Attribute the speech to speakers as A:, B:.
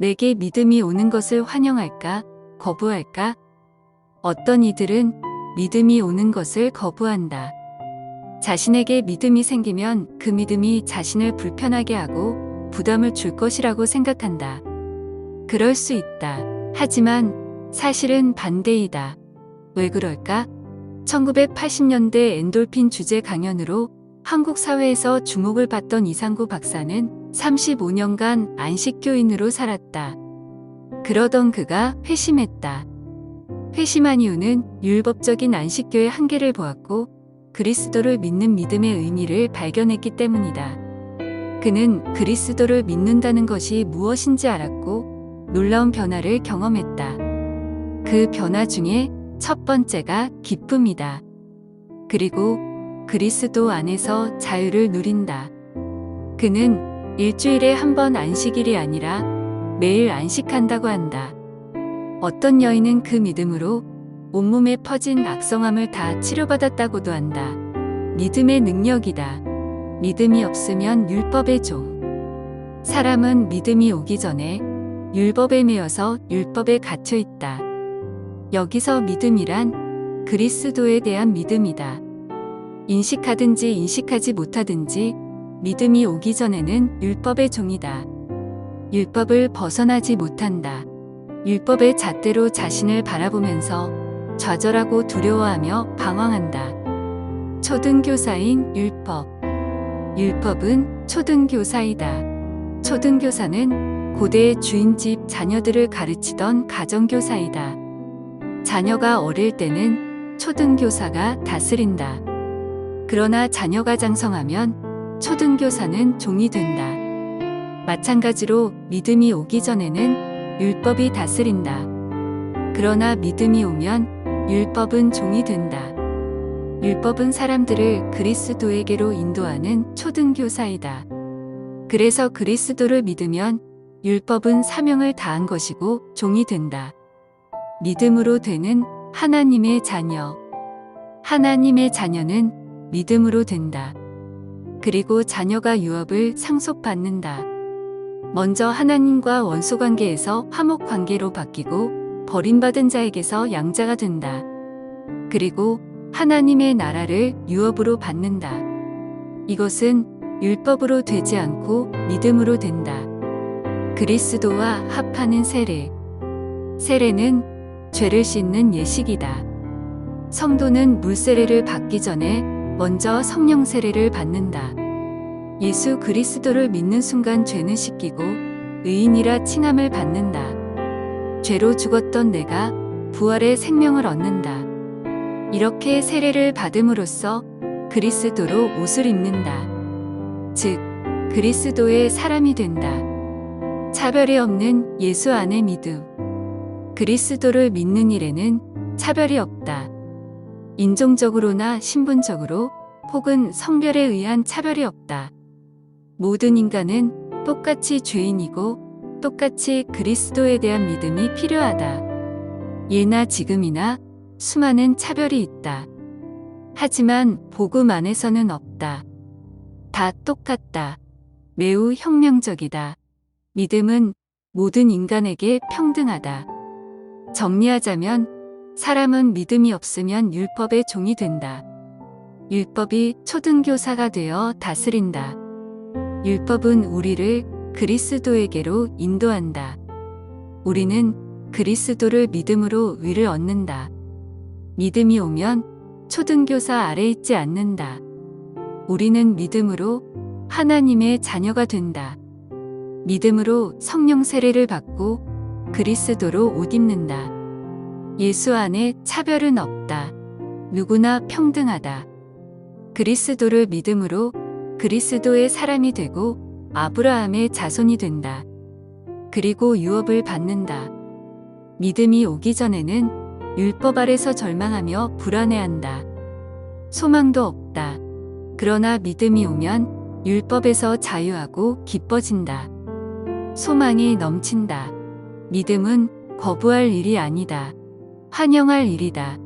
A: 내게 믿음이 오는 것을 환영할까, 거부할까? 어떤 이들은 믿음이 오는 것을 거부한다. 자신에게 믿음이 생기면 그 믿음이 자신을 불편하게 하고 부담을 줄 것이라고 생각한다. 그럴 수 있다. 하지만 사실은 반대이다. 왜 그럴까? 1980년대 엔돌핀 주제 강연으로 한국 사회에서 주목을 받던 이상구 박사는 35년간 안식교인으로 살았다. 그러던 그가 회심했다. 회심한 이유는 율법적인 안식교의 한계를 보았고 그리스도를 믿는 믿음의 의미를 발견했기 때문이다. 그는 그리스도를 믿는다는 것이 무엇인지 알았고 놀라운 변화를 경험했다. 그 변화 중에 첫 번째가 기쁨이다. 그리고 그리스도 안에서 자유를 누린다. 그는 일주일에 한 번 안식일이 아니라 매일 안식한다고 한다. 어떤 여인은 그 믿음으로 온몸에 퍼진 악성함을 다 치료받았다고도 한다. 믿음의 능력이다. 믿음이 없으면 율법의 종. 사람은 믿음이 오기 전에 율법에 매여서 율법에 갇혀 있다. 여기서 믿음이란 그리스도에 대한 믿음이다. 인식하든지 인식하지 못하든지 믿음이 오기 전에는 율법의 종이다. 율법을 벗어나지 못한다. 율법의 잣대로 자신을 바라보면서 좌절하고 두려워하며 방황한다. 초등교사인 율법. 율법은 초등교사이다. 초등교사는 고대의 주인집 자녀들을 가르치던 가정교사이다. 자녀가 어릴 때는 초등교사가 다스린다. 그러나 자녀가 장성하면 초등교사는 종이 된다. 마찬가지로 믿음이 오기 전에는 율법이 다스린다. 그러나 믿음이 오면 율법은 종이 된다. 율법은 사람들을 그리스도에게로 인도하는 초등교사이다. 그래서 그리스도를 믿으면 율법은 사명을 다한 것이고 종이 된다. 믿음으로 되는 하나님의 자녀. 하나님의 자녀는 믿음으로 된다. 그리고 자녀가 유업을 상속받는다. 먼저 하나님과 원수 관계에서 화목 관계로 바뀌고 버림받은 자에게서 양자가 된다. 그리고 하나님의 나라를 유업으로 받는다. 이것은 율법으로 되지 않고 믿음으로 된다. 그리스도와 합하는 세례. 세례는 죄를 씻는 예식이다. 성도는 물세례를 받기 전에 먼저 성령 세례를 받는다. 예수 그리스도를 믿는 순간 죄는 씻기고 의인이라 칭함을 받는다. 죄로 죽었던 내가 부활의 생명을 얻는다. 이렇게 세례를 받음으로써 그리스도로 옷을 입는다. 즉, 그리스도의 사람이 된다. 차별이 없는 예수 안의 믿음. 그리스도를 믿는 일에는 차별이 없다. 인종적으로나 신분적으로 혹은 성별에 의한 차별이 없다. 모든 인간은 똑같이 죄인이고 똑같이 그리스도에 대한 믿음이 필요하다. 예나 지금이나 수많은 차별이 있다. 하지만 복음 안에서는 없다. 다 똑같다. 매우 혁명적이다. 믿음은 모든 인간에게 평등하다. 정리하자면 사람은 믿음이 없으면 율법의 종이 된다. 율법이 초등교사가 되어 다스린다. 율법은 우리를 그리스도에게로 인도한다. 우리는 그리스도를 믿음으로 위를 얻는다. 믿음이 오면 초등교사 아래 있지 않는다. 우리는 믿음으로 하나님의 자녀가 된다. 믿음으로 성령 세례를 받고 그리스도로 옷 입는다. 예수 안에 차별은 없다. 누구나 평등하다. 그리스도를 믿음으로 그리스도의 사람이 되고 아브라함의 자손이 된다. 그리고 유업을 받는다. 믿음이 오기 전에는 율법 아래서 절망하며 불안해한다. 소망도 없다. 그러나 믿음이 오면 율법에서 자유하고 기뻐진다. 소망이 넘친다. 믿음은 거부할 일이 아니다. 환영할 일이다.